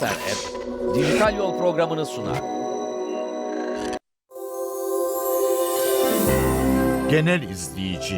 Zafer App, Dijital Yol programını sunar. Genel izleyici.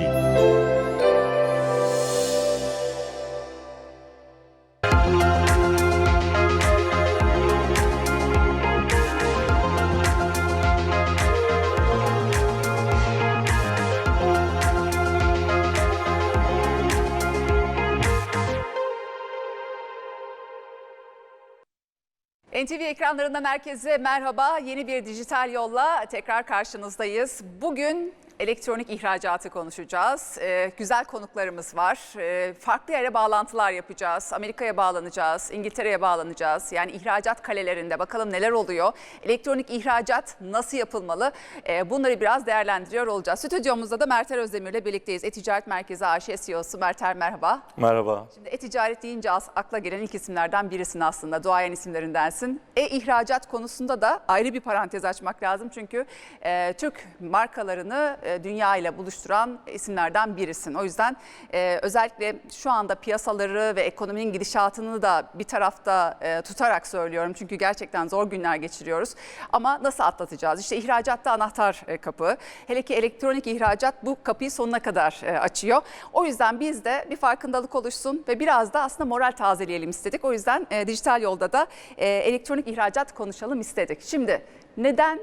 NTV ekranlarından herkese merhaba. Yeni bir dijital yolla tekrar karşınızdayız. Bugün elektronik ihracatı konuşacağız. Ee, güzel konuklarımız var. Ee, farklı yere bağlantılar yapacağız. Amerika'ya bağlanacağız, İngiltere'ye bağlanacağız. Yani ihracat kalelerinde bakalım neler oluyor. Elektronik ihracat nasıl yapılmalı? Ee, bunları biraz değerlendiriyor olacağız. Stüdyomuzda da Mertel Özdemir ile birlikteyiz. E-Ticaret Merkezi AŞ CEO'su Mertel merhaba. Merhaba. Şimdi e-ticaret deyince akla gelen ilk isimlerden birisin aslında. Duayen isimlerindensin. E-ihracat konusunda da ayrı bir parantez açmak lazım. Çünkü e, Türk markalarını e, dünya ile buluşturan isimlerden birisin. O yüzden e, özellikle şu anda piyasaları ve ekonominin gidişatını da bir tarafta e, tutarak söylüyorum. Çünkü gerçekten zor günler geçiriyoruz. Ama nasıl atlatacağız? İşte ihracatta anahtar e, kapı. Hele ki elektronik ihracat bu kapıyı sonuna kadar e, açıyor. O yüzden biz de bir farkındalık oluşsun ve biraz da aslında moral tazeleyelim istedik. O yüzden e, dijital yolda da e, elektronik ihracat konuşalım istedik. Şimdi neden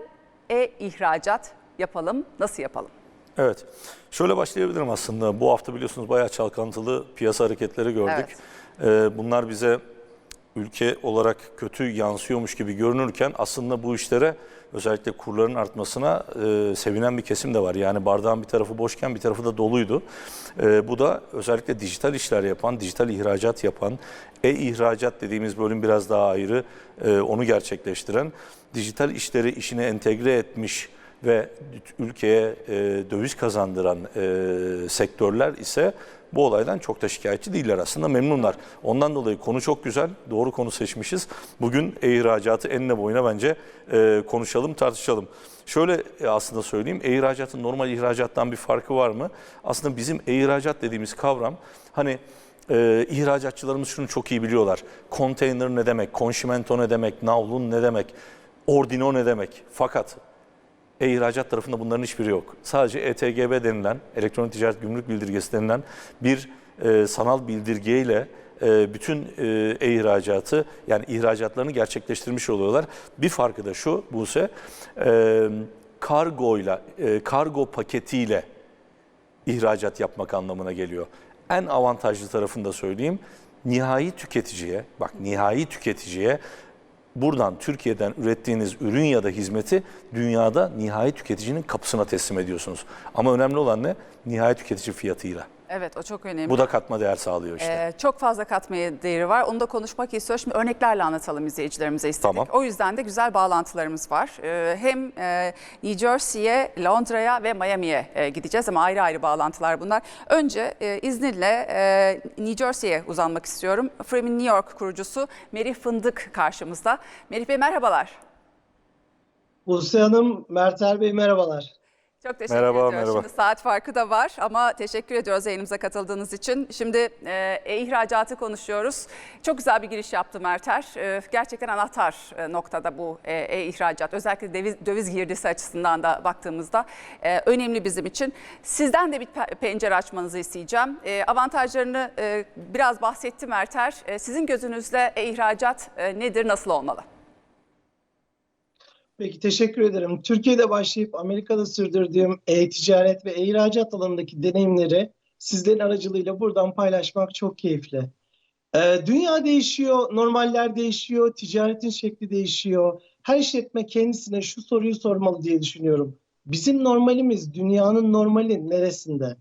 e-ihracat yapalım, nasıl yapalım? Evet. Şöyle başlayabilirim aslında. Bu hafta biliyorsunuz bayağı çalkantılı piyasa hareketleri gördük. Ee, bunlar bize ülke olarak kötü yansıyormuş gibi görünürken aslında bu işlere özellikle kurların artmasına e, sevinen bir kesim de var. Yani bardağın bir tarafı boşken bir tarafı da doluydu. E, bu da özellikle dijital işler yapan, dijital ihracat yapan, e-ihracat dediğimiz bölüm biraz daha ayrı, e, onu gerçekleştiren, dijital işleri işine entegre etmiş ve ülkeye e, döviz kazandıran e, sektörler ise bu olaydan çok da şikayetçi değiller aslında memnunlar. Ondan dolayı konu çok güzel, doğru konu seçmişiz. Bugün e-ihracatı enine boyuna bence e, konuşalım, tartışalım. Şöyle e, aslında söyleyeyim, e-ihracatın normal ihracattan bir farkı var mı? Aslında bizim e-ihracat dediğimiz kavram hani e, ihracatçılarımız şunu çok iyi biliyorlar. Konteyner ne demek, konşimento ne demek, navlun ne demek, ordino ne demek. Fakat e-ihracat tarafında bunların hiçbiri yok. Sadece ETGB denilen, elektronik ticaret gümrük bildirgesi denilen bir e, sanal bildirgeyle e, bütün e, e-ihracatı yani ihracatlarını gerçekleştirmiş oluyorlar. Bir farkı da şu Buse, e, kargoyla, e, kargo paketiyle ihracat yapmak anlamına geliyor. En avantajlı tarafını da söyleyeyim. Nihai tüketiciye, bak nihai tüketiciye buradan Türkiye'den ürettiğiniz ürün ya da hizmeti dünyada nihai tüketicinin kapısına teslim ediyorsunuz. Ama önemli olan ne? Nihai tüketici fiyatıyla. Evet o çok önemli. Bu da katma değer sağlıyor işte. Ee, çok fazla katma değeri var. Onu da konuşmak istiyoruz. Şimdi örneklerle anlatalım izleyicilerimize istedik. Tamam. O yüzden de güzel bağlantılarımız var. Ee, hem e, New Jersey'ye, Londra'ya ve Miami'ye e, gideceğiz ama ayrı ayrı bağlantılar bunlar. Önce e, izninle e, New Jersey'ye uzanmak istiyorum. Freeman New York kurucusu Merih Fındık karşımızda. Merih Bey merhabalar. Buse Hanım, Mertel Bey merhabalar. Çok teşekkür Merhaba, ediyoruz. merhaba. Şimdi saat farkı da var ama teşekkür ediyoruz yayınımıza katıldığınız için. Şimdi e, e-ihracatı konuşuyoruz. Çok güzel bir giriş yaptı Merter. E, gerçekten anahtar e, noktada bu e, e-ihracat. Özellikle döviz, döviz girdisi açısından da baktığımızda e, önemli bizim için. Sizden de bir pe- pencere açmanızı isteyeceğim. E, avantajlarını e, biraz bahsetti Merter. E, sizin gözünüzde e-ihracat e, nedir, nasıl olmalı? Peki teşekkür ederim. Türkiye'de başlayıp Amerika'da sürdürdüğüm e-ticaret ve e-ihracat alanındaki deneyimleri sizlerin aracılığıyla buradan paylaşmak çok keyifli. Ee, dünya değişiyor, normaller değişiyor, ticaretin şekli değişiyor. Her işletme kendisine şu soruyu sormalı diye düşünüyorum. Bizim normalimiz dünyanın normali neresinde?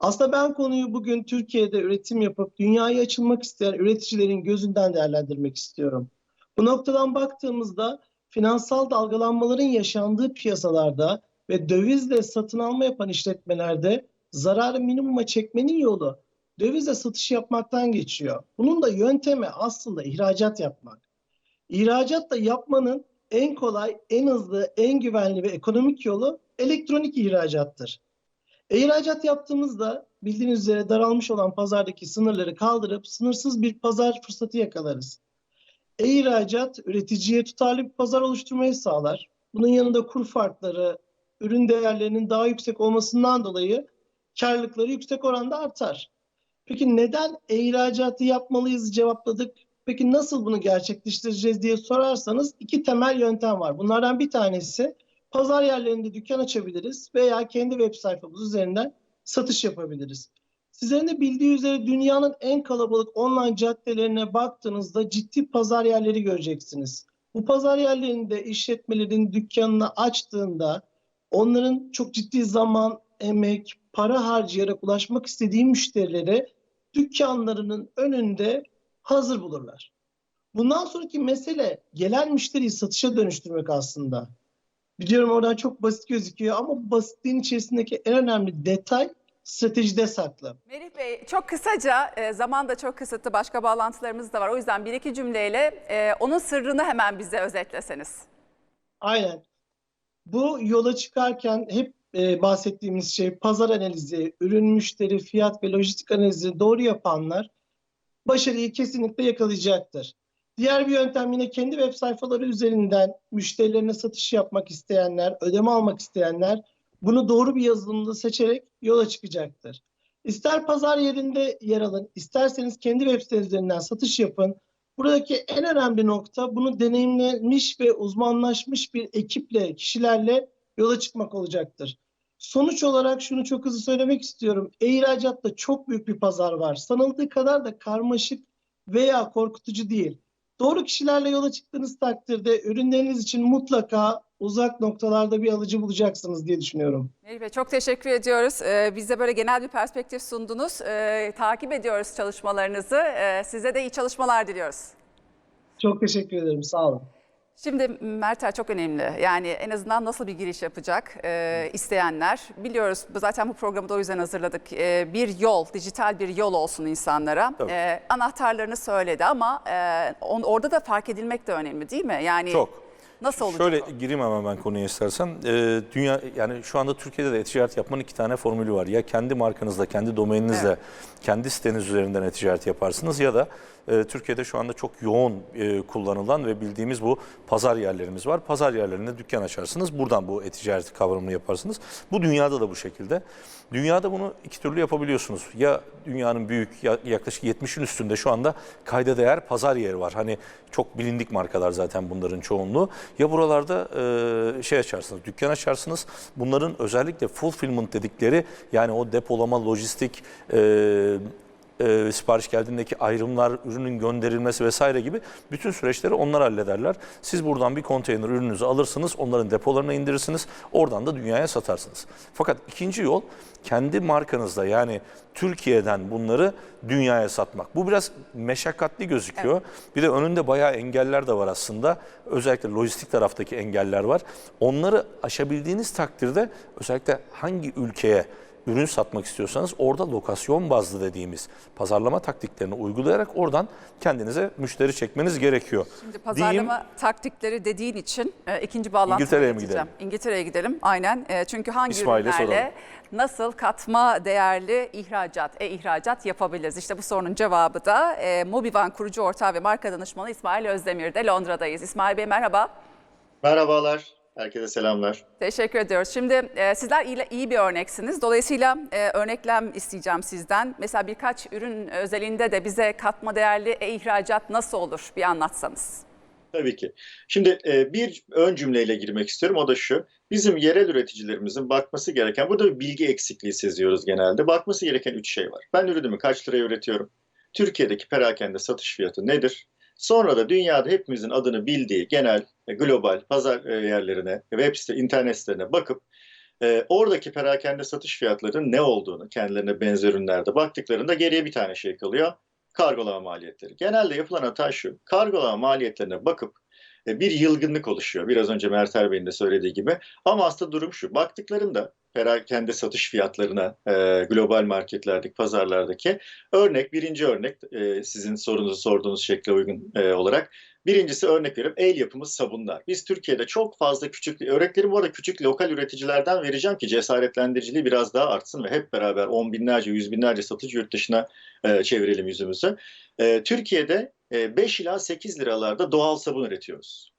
Aslında ben konuyu bugün Türkiye'de üretim yapıp dünyaya açılmak isteyen üreticilerin gözünden değerlendirmek istiyorum. Bu noktadan baktığımızda finansal dalgalanmaların yaşandığı piyasalarda ve dövizle satın alma yapan işletmelerde zararı minimuma çekmenin yolu dövizle satış yapmaktan geçiyor. Bunun da yöntemi aslında ihracat yapmak. İhracat da yapmanın en kolay, en hızlı, en güvenli ve ekonomik yolu elektronik ihracattır. İhracat yaptığımızda bildiğiniz üzere daralmış olan pazardaki sınırları kaldırıp sınırsız bir pazar fırsatı yakalarız. E-ihracat üreticiye tutarlı bir pazar oluşturmayı sağlar. Bunun yanında kur farkları, ürün değerlerinin daha yüksek olmasından dolayı karlılıkları yüksek oranda artar. Peki neden e-ihracatı yapmalıyız cevapladık. Peki nasıl bunu gerçekleştireceğiz diye sorarsanız iki temel yöntem var. Bunlardan bir tanesi pazar yerlerinde dükkan açabiliriz veya kendi web sayfamız üzerinden satış yapabiliriz. Sizlerin de bildiği üzere dünyanın en kalabalık online caddelerine baktığınızda ciddi pazar yerleri göreceksiniz. Bu pazar yerlerinde işletmelerin dükkanını açtığında onların çok ciddi zaman, emek, para harcayarak ulaşmak istediği müşterilere dükkanlarının önünde hazır bulurlar. Bundan sonraki mesele gelen müşteriyi satışa dönüştürmek aslında. Biliyorum oradan çok basit gözüküyor ama basitliğin içerisindeki en önemli detay stratejide saklı. Melih Bey çok kısaca e, zaman da çok kısıtlı başka bağlantılarımız da var. O yüzden bir iki cümleyle e, onun sırrını hemen bize özetleseniz. Aynen. Bu yola çıkarken hep e, bahsettiğimiz şey pazar analizi, ürün müşteri, fiyat ve lojistik analizi doğru yapanlar başarıyı kesinlikle yakalayacaktır. Diğer bir yöntem yine kendi web sayfaları üzerinden müşterilerine satış yapmak isteyenler, ödeme almak isteyenler bunu doğru bir yazılımda seçerek yola çıkacaktır. İster pazar yerinde yer alın, isterseniz kendi web siteniz üzerinden satış yapın. Buradaki en önemli nokta bunu deneyimlemiş ve uzmanlaşmış bir ekiple, kişilerle yola çıkmak olacaktır. Sonuç olarak şunu çok hızlı söylemek istiyorum. E-ihracatta çok büyük bir pazar var. Sanıldığı kadar da karmaşık veya korkutucu değil. Doğru kişilerle yola çıktığınız takdirde ürünleriniz için mutlaka uzak noktalarda bir alıcı bulacaksınız diye düşünüyorum. Melih Bey çok teşekkür ediyoruz. Ee, bize böyle genel bir perspektif sundunuz. Ee, takip ediyoruz çalışmalarınızı. Ee, size de iyi çalışmalar diliyoruz. Çok teşekkür ederim. Sağ olun. Şimdi Mertel çok önemli. Yani en azından nasıl bir giriş yapacak e, isteyenler. Biliyoruz zaten bu programı da o yüzden hazırladık. E, bir yol, dijital bir yol olsun insanlara. Tabii. E, anahtarlarını söyledi ama e, on, orada da fark edilmek de önemli değil mi? Yani Çok. Nasıl olacak Şöyle o? gireyim hemen ben konuya istersen. Ee, dünya yani şu anda Türkiye'de de e-ticaret yapmanın iki tane formülü var. Ya kendi markanızla, kendi domeninizle, Evet. kendi siteniz üzerinden e-ticaret yaparsınız ya da e, Türkiye'de şu anda çok yoğun e, kullanılan ve bildiğimiz bu pazar yerlerimiz var. Pazar yerlerinde dükkan açarsınız. Buradan bu e-ticaret kavramını yaparsınız. Bu dünyada da bu şekilde. Dünyada bunu iki türlü yapabiliyorsunuz. Ya dünyanın büyük ya- yaklaşık 70'in üstünde şu anda kayda değer pazar yeri var. Hani çok bilindik markalar zaten bunların çoğunluğu. Ya buralarda e, şey açarsınız, dükkan açarsınız. Bunların özellikle fulfillment dedikleri yani o depolama, lojistik, e, e, sipariş geldiğindeki ayrımlar, ürünün gönderilmesi vesaire gibi bütün süreçleri onlar hallederler. Siz buradan bir konteyner ürününüzü alırsınız, onların depolarına indirirsiniz, oradan da dünyaya satarsınız. Fakat ikinci yol kendi markanızla yani Türkiye'den bunları dünyaya satmak. Bu biraz meşakkatli gözüküyor. Bir de önünde bayağı engeller de var aslında. Özellikle lojistik taraftaki engeller var. Onları aşabildiğiniz takdirde özellikle hangi ülkeye ürün satmak istiyorsanız orada lokasyon bazlı dediğimiz pazarlama taktiklerini uygulayarak oradan kendinize müşteri çekmeniz gerekiyor. Şimdi pazarlama taktikleri dediğin için e, ikinci bağlantıya İngiltere'ye mi gidelim? İngiltere'ye gidelim. Aynen. E, çünkü hangi İsmail'e ürünlerle soralım. nasıl katma değerli ihracat, e-ihracat yapabiliriz? İşte bu sorunun cevabı da e, Mobivan kurucu ortağı ve marka danışmanı İsmail Özdemir'de Londra'dayız. İsmail Bey merhaba. Merhabalar, herkese selamlar. Teşekkür ediyoruz. Şimdi e, sizler iyi, iyi bir örneksiniz. Dolayısıyla e, örneklem isteyeceğim sizden. Mesela birkaç ürün özelinde de bize katma değerli e-ihracat nasıl olur bir anlatsanız. Tabii ki. Şimdi e, bir ön cümleyle girmek istiyorum. O da şu. Bizim yerel üreticilerimizin bakması gereken, burada bir bilgi eksikliği seziyoruz genelde. Bakması gereken üç şey var. Ben ürünümü kaç liraya üretiyorum? Türkiye'deki perakende satış fiyatı nedir? Sonra da dünyada hepimizin adını bildiği genel, e, global pazar e, yerlerine, web site, internet sitelerine bakıp e, oradaki perakende satış fiyatlarının ne olduğunu kendilerine benzer ürünlerde baktıklarında geriye bir tane şey kalıyor. Kargolama maliyetleri. Genelde yapılan hata şu. Kargolama maliyetlerine bakıp bir yılgınlık oluşuyor. Biraz önce Mertel Bey'in de söylediği gibi. Ama aslında durum şu. Baktıklarında perakende satış fiyatlarına e, global marketlerdeki, pazarlardaki örnek, birinci örnek e, sizin sorunuzu sorduğunuz şekle uygun e, olarak. Birincisi örnek veriyorum el yapımı sabunlar. Biz Türkiye'de çok fazla küçük, örnekleri bu arada küçük lokal üreticilerden vereceğim ki cesaretlendiriciliği biraz daha artsın ve hep beraber on binlerce, yüz binlerce satıcı yurt dışına e, çevirelim yüzümüzü. E, Türkiye'de e, 5 ila 8 liralarda doğal sabun üretiyoruz.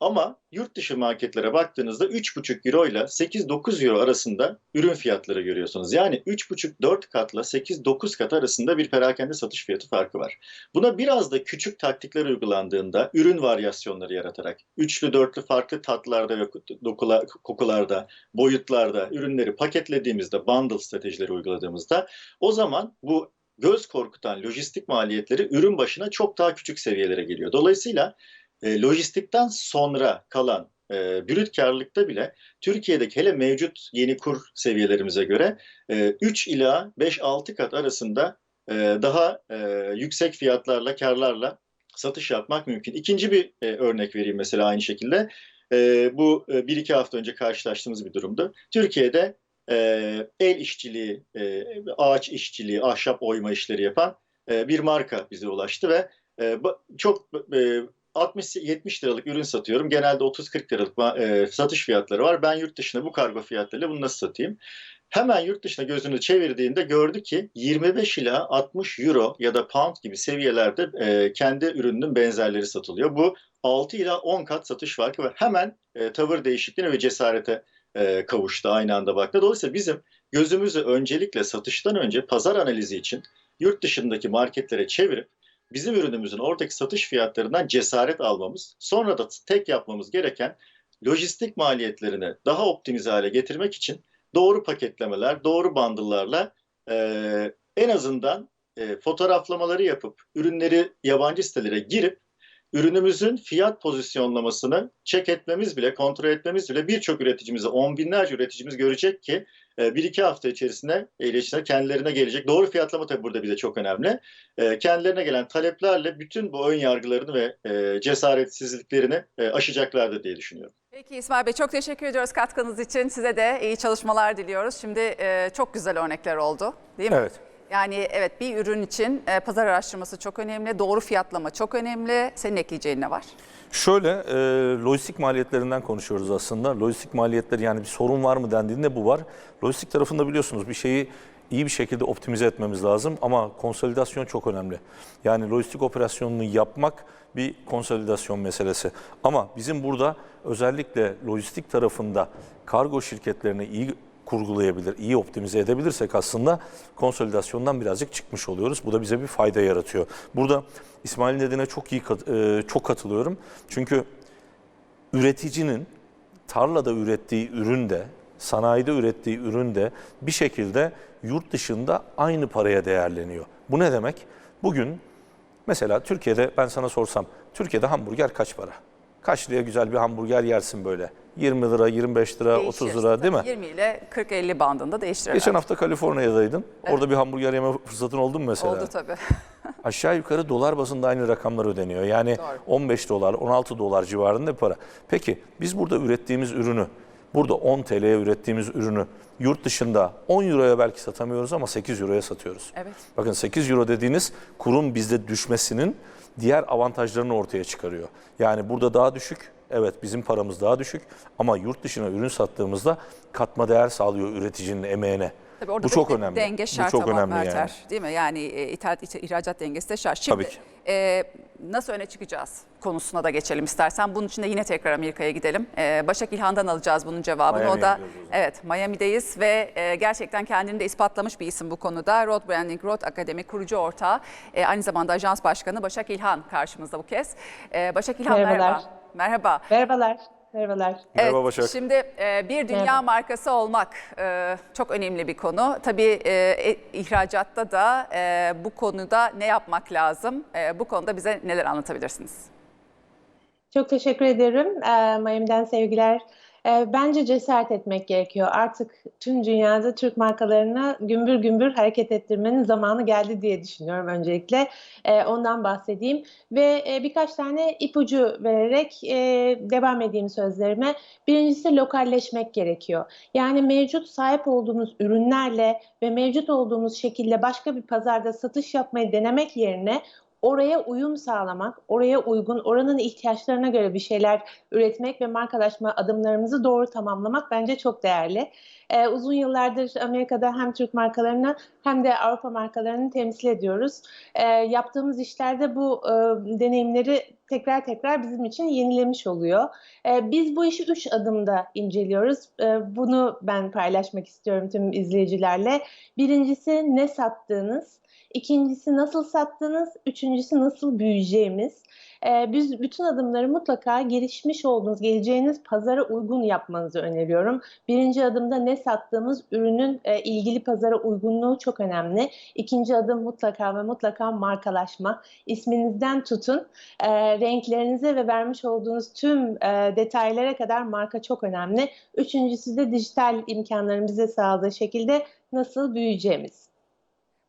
Ama yurt dışı marketlere baktığınızda 3,5 euro ile 8-9 euro arasında ürün fiyatları görüyorsunuz. Yani 3,5-4 katla 8-9 kat arasında bir perakende satış fiyatı farkı var. Buna biraz da küçük taktikler uygulandığında ürün varyasyonları yaratarak üçlü dörtlü farklı tatlarda ve dokula- kokularda, boyutlarda ürünleri paketlediğimizde, bundle stratejileri uyguladığımızda o zaman bu göz korkutan lojistik maliyetleri ürün başına çok daha küçük seviyelere geliyor. Dolayısıyla e, lojistikten sonra kalan e, brüt karlılıkta bile Türkiye'deki hele mevcut yeni kur seviyelerimize göre e, 3 ila 5-6 kat arasında e, daha e, yüksek fiyatlarla, karlarla satış yapmak mümkün. İkinci bir e, örnek vereyim mesela aynı şekilde. E, bu e, bir iki hafta önce karşılaştığımız bir durumdu. Türkiye'de e, el işçiliği, e, ağaç işçiliği, ahşap oyma işleri yapan e, bir marka bize ulaştı ve çok e, 60-70 liralık ürün satıyorum. Genelde 30-40 liralık satış fiyatları var. Ben yurt dışına bu kargo fiyatlarıyla bunu nasıl satayım? Hemen yurt dışına gözünü çevirdiğinde gördü ki 25 ila 60 euro ya da pound gibi seviyelerde kendi ürününün benzerleri satılıyor. Bu 6 ila 10 kat satış farkı ve hemen tavır değişikliğine ve cesarete e, kavuştu aynı anda baktı. Dolayısıyla bizim gözümüzü öncelikle satıştan önce pazar analizi için yurt dışındaki marketlere çevirip bizim ürünümüzün oradaki satış fiyatlarından cesaret almamız, sonra da tek yapmamız gereken lojistik maliyetlerini daha optimize hale getirmek için doğru paketlemeler, doğru bundle'larla e, en azından e, fotoğraflamaları yapıp ürünleri yabancı sitelere girip ürünümüzün fiyat pozisyonlamasını check etmemiz bile, kontrol etmemiz bile birçok üreticimize, on binlerce üreticimiz görecek ki e, bir iki hafta içerisinde iletişimde kendilerine gelecek. Doğru fiyatlama tabii burada bir de çok önemli. E, kendilerine gelen taleplerle bütün bu ön yargılarını ve e, cesaretsizliklerini aşacaklardır diye düşünüyorum. Peki İsmail Bey çok teşekkür ediyoruz katkınız için. Size de iyi çalışmalar diliyoruz. Şimdi çok güzel örnekler oldu değil mi? Evet. Yani evet bir ürün için e, pazar araştırması çok önemli, doğru fiyatlama çok önemli. Senin ekleyeceğin ne var? Şöyle e, lojistik maliyetlerinden konuşuyoruz aslında. Lojistik maliyetleri yani bir sorun var mı dendiğinde bu var. Lojistik tarafında biliyorsunuz bir şeyi iyi bir şekilde optimize etmemiz lazım ama konsolidasyon çok önemli. Yani lojistik operasyonunu yapmak bir konsolidasyon meselesi. Ama bizim burada özellikle lojistik tarafında kargo şirketlerini iyi kurgulayabilir, iyi optimize edebilirsek aslında konsolidasyondan birazcık çıkmış oluyoruz. Bu da bize bir fayda yaratıyor. Burada İsmail'in dediğine çok iyi e, çok katılıyorum. Çünkü üreticinin tarlada ürettiği ürün de, sanayide ürettiği ürün de bir şekilde yurt dışında aynı paraya değerleniyor. Bu ne demek? Bugün mesela Türkiye'de ben sana sorsam, Türkiye'de hamburger kaç para? Kaç liraya güzel bir hamburger yersin böyle? 20 lira, 25 lira, 30 Değişir. lira değil mi? Tabii 20 ile 40-50 bandında değiştirir. Geçen hafta Kaliforniya'daydın. Orada bir hamburger yeme fırsatın oldu mu mesela? Oldu tabii. Aşağı yukarı dolar bazında aynı rakamlar ödeniyor. Yani Doğru. 15 dolar, 16 dolar civarında bir para. Peki biz burada ürettiğimiz ürünü, burada 10 TL'ye ürettiğimiz ürünü yurt dışında 10 euroya belki satamıyoruz ama 8 euroya satıyoruz. Evet. Bakın 8 euro dediğiniz kurun bizde düşmesinin diğer avantajlarını ortaya çıkarıyor. Yani burada daha düşük, evet bizim paramız daha düşük ama yurt dışına ürün sattığımızda katma değer sağlıyor üreticinin emeğine. Tabii orada Bu çok önemli. Denge Bu şart çok ama önemli Merter, yani. Değil mi? Yani e, ithalat, ihracat dengesi de şart. Şimdi Tabii ki. e, nasıl öne çıkacağız konusuna da geçelim istersen. Bunun için de yine tekrar Amerika'ya gidelim. E, Başak İlhan'dan alacağız bunun cevabını. Miami'ye o da gidiyoruz o zaman. evet Miami'deyiz ve e, gerçekten kendini de ispatlamış bir isim bu konuda. Road Branding Road Akademi kurucu ortağı. E, aynı zamanda ajans başkanı Başak İlhan karşımızda bu kez. E, Başak İlhan Merhabalar. merhaba. Merhaba. Merhabalar. Merhabalar. Merhaba Evet, Başak. Şimdi e, bir dünya Merhaba. markası olmak e, çok önemli bir konu. Tabii e, e, ihracatta da e, bu konuda ne yapmak lazım? E, bu konuda bize neler anlatabilirsiniz? Çok teşekkür ederim. Ee, Miami'den sevgiler. Ee, bence cesaret etmek gerekiyor. Artık tüm dünyada Türk markalarını gümbür gümbür hareket ettirmenin zamanı geldi diye düşünüyorum öncelikle. Ee, ondan bahsedeyim. Ve e, birkaç tane ipucu vererek e, devam edeyim sözlerime. Birincisi lokalleşmek gerekiyor. Yani mevcut sahip olduğumuz ürünlerle ve mevcut olduğumuz şekilde başka bir pazarda satış yapmayı denemek yerine oraya uyum sağlamak, oraya uygun, oranın ihtiyaçlarına göre bir şeyler üretmek ve markalaşma adımlarımızı doğru tamamlamak bence çok değerli. Ee, uzun yıllardır Amerika'da hem Türk markalarını hem de Avrupa markalarını temsil ediyoruz. Ee, yaptığımız işlerde bu e, deneyimleri tekrar tekrar bizim için yenilemiş oluyor. Ee, biz bu işi üç adımda inceliyoruz. Ee, bunu ben paylaşmak istiyorum tüm izleyicilerle. Birincisi ne sattığınız, ikincisi nasıl sattığınız, üçüncüsü nasıl büyüyeceğimiz. Ee, biz bütün adımları mutlaka gelişmiş olduğunuz, geleceğiniz pazara uygun yapmanızı öneriyorum. Birinci adımda ne sattığımız ürünün e, ilgili pazara uygunluğu çok önemli. İkinci adım mutlaka ve mutlaka markalaşma. İsminizden tutun, e, renklerinize ve vermiş olduğunuz tüm e, detaylara kadar marka çok önemli. Üçüncüsü de dijital imkanların bize sağladığı şekilde nasıl büyüyeceğimiz.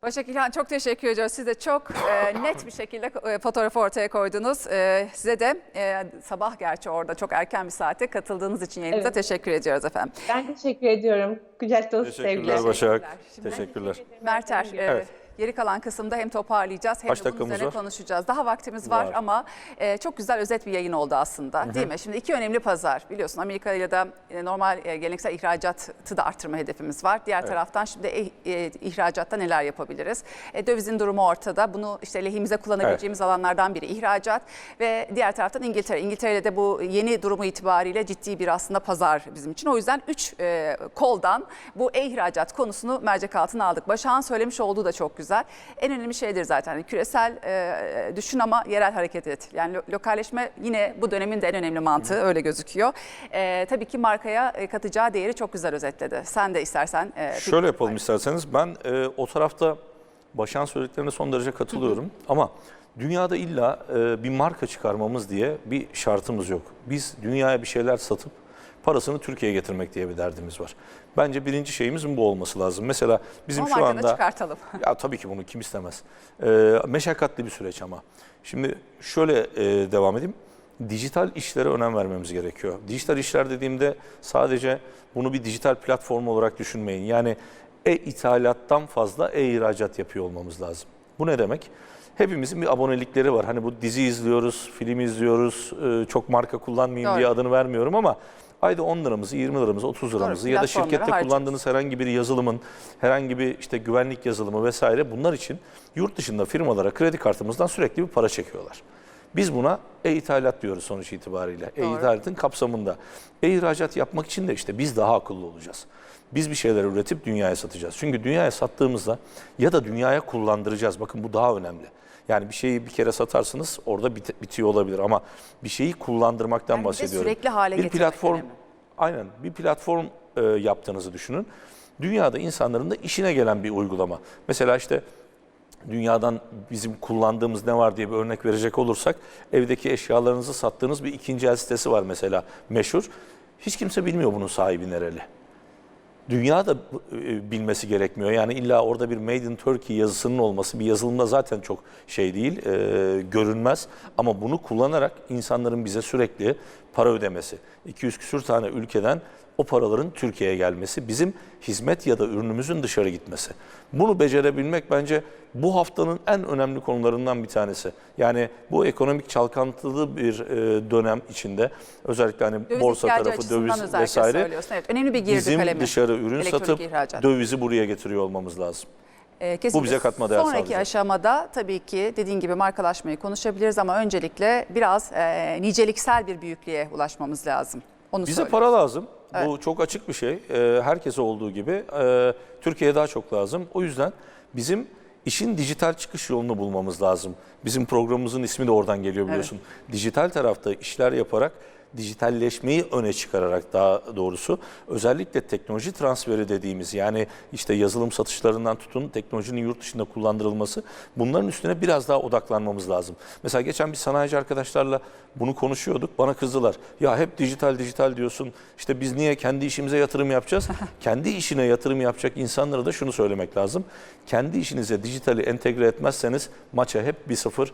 Başak İlhan çok teşekkür ediyoruz. Siz de çok e, net bir şekilde e, fotoğrafı ortaya koydunuz. E, size de e, sabah gerçi orada çok erken bir saate katıldığınız için yayınımıza Evet. teşekkür ediyoruz efendim. Ben teşekkür ediyorum. Dolusu Teşekkürler sevgiler. Başak. Şimdi- Teşekkürler. Merter, Evet. Geri kalan kısımda hem toparlayacağız hem Kaç de bunun üzerine var? konuşacağız. Daha vaktimiz var, Var. ama e, çok güzel özet bir yayın oldu aslında değil mi? Şimdi iki önemli pazar biliyorsun Amerika ile de e, normal e, geleneksel ihracatı da arttırma hedefimiz var. Diğer taraftan şimdi e, e, ihracatta neler yapabiliriz? E, dövizin durumu ortada. Bunu işte lehimize kullanabileceğimiz alanlardan biri ihracat ve diğer taraftan İngiltere. İngiltere'de de bu yeni durumu itibariyle ciddi bir aslında pazar bizim için. O yüzden üç e, koldan bu e-ihracat konusunu mercek altına aldık. Başak'ın söylemiş olduğu da çok güzel. En önemli şeydir zaten. Hani küresel e, düşün ama yerel hareket et. Yani lo- lokalleşme yine bu dönemin de en önemli mantığı öyle gözüküyor. E, tabii ki markaya e, katacağı değeri çok güzel özetledi. Sen de istersen. e, Şöyle yapalım isterseniz. Ben e, o tarafta Başak'ın söylediklerine son derece katılıyorum. Ama dünyada illa e, bir marka çıkarmamız diye bir şartımız yok. Biz dünyaya bir şeyler satıp parasını Türkiye'ye getirmek diye bir derdimiz var. Bence birinci şeyimizin bu olması lazım. Mesela bizim O şu anda... çıkartalım. Ya tabii ki bunu kim istemez. Ee, meşakkatli bir süreç ama. Şimdi şöyle e, devam edeyim. Dijital işlere önem vermemiz gerekiyor. Dijital işler dediğimde sadece bunu bir dijital platform olarak düşünmeyin. Yani e-ithalattan fazla e-ihracat yapıyor olmamız lazım. Bu ne demek? Hepimizin bir abonelikleri var. Hani bu dizi izliyoruz, film izliyoruz. Ee, çok marka kullanmayayım Doğru. diye adını vermiyorum ama ayda 10 liramızı, 20 liramızı, 30 liramızı ya da şirkette kullandığınız herhangi bir yazılımın, herhangi bir işte güvenlik yazılımı vesaire bunlar için yurt dışında firmalara kredi kartımızdan sürekli bir para çekiyorlar. Biz buna e-ithalat diyoruz sonuç itibariyle. Doğru. E-ithalatın kapsamında. E-ihracat yapmak için de işte biz daha akıllı olacağız. Biz bir şeyler üretip dünyaya satacağız. Çünkü dünyaya sattığımızda ya da dünyaya kullandıracağız. Bakın bu daha önemli. Yani bir şeyi bir kere satarsınız orada bit- bitiyor olabilir ama bir şeyi kullandırmaktan Yani bir bahsediyorum. sürekli hale bir platform önemli. Aynen bir platform e, yaptığınızı düşünün. Dünyada insanların da işine gelen bir uygulama. Mesela işte dünyadan bizim kullandığımız ne var diye bir örnek verecek olursak evdeki eşyalarınızı sattığınız bir ikinci el sitesi var mesela meşhur. Hiç kimse bilmiyor bunun sahibi nereli. Dünya da e, bilmesi gerekmiyor. Yani illa orada bir Made in Turkey yazısının olması bir yazılımda zaten çok şey değil, e, görünmez. Ama bunu kullanarak insanların bize sürekli para ödemesi, 200 küsür tane ülkeden o paraların Türkiye'ye gelmesi, bizim hizmet ya da ürünümüzün dışarı gitmesi. Bunu becerebilmek bence bu haftanın en önemli konularından bir tanesi. Yani bu ekonomik çalkantılı bir e, dönem içinde özellikle hani Döviz borsa tarafı, döviz vesaire. Evet, önemli bir girdi bizim kalemi. dışarı ürün Elektronik satıp ihracat. dövizi buraya getiriyor olmamız lazım. Ee, kesinlikle. bize katma değer Sonraki sağlayacak. aşamada tabii ki dediğin gibi markalaşmayı konuşabiliriz ama öncelikle biraz e, niceliksel bir büyüklüğe ulaşmamız lazım. Onu Bize para lazım. Bu çok açık bir şey. Ee, herkese olduğu gibi e, Türkiye'ye daha çok lazım. O yüzden bizim işin dijital çıkış yolunu bulmamız lazım. Bizim programımızın ismi de oradan geliyor biliyorsun. Dijital tarafta işler yaparak dijitalleşmeyi öne çıkararak daha doğrusu özellikle teknoloji transferi dediğimiz yani işte yazılım satışlarından tutun teknolojinin yurt dışında kullandırılması bunların üstüne biraz daha odaklanmamız lazım. Mesela geçen bir sanayici arkadaşlarla bunu konuşuyorduk bana kızdılar ya hep dijital dijital diyorsun işte biz niye kendi işimize yatırım yapacağız? kendi işine yatırım yapacak insanlara da şunu söylemek lazım. Kendi işinize dijitali entegre etmezseniz maça hep bir sıfır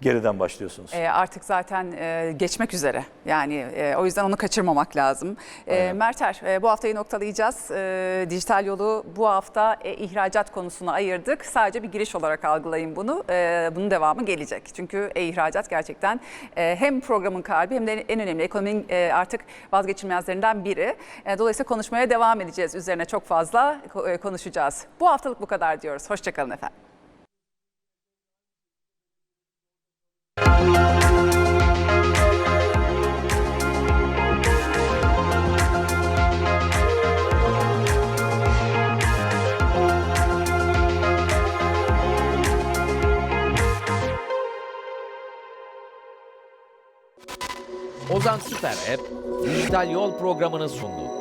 geriden başlıyorsunuz. E, artık zaten e, geçmek üzere. Yani e, o yüzden onu kaçırmamak lazım. E. Merter e, bu haftayı noktalayacağız. E, dijital yolu bu hafta e, ihracat konusuna ayırdık. Sadece bir giriş olarak algılayın bunu. E, bunun devamı gelecek. Çünkü e-ihracat gerçekten e, hem programın kalbi hem de en önemli ekonominin e, artık vazgeçilmezlerinden biri. E, dolayısıyla konuşmaya devam edeceğiz. Üzerine çok fazla e, konuşacağız. Bu haftalık bu kadar diyoruz. Hoşçakalın efendim. Ozan Süper App dijital yol programını sundu.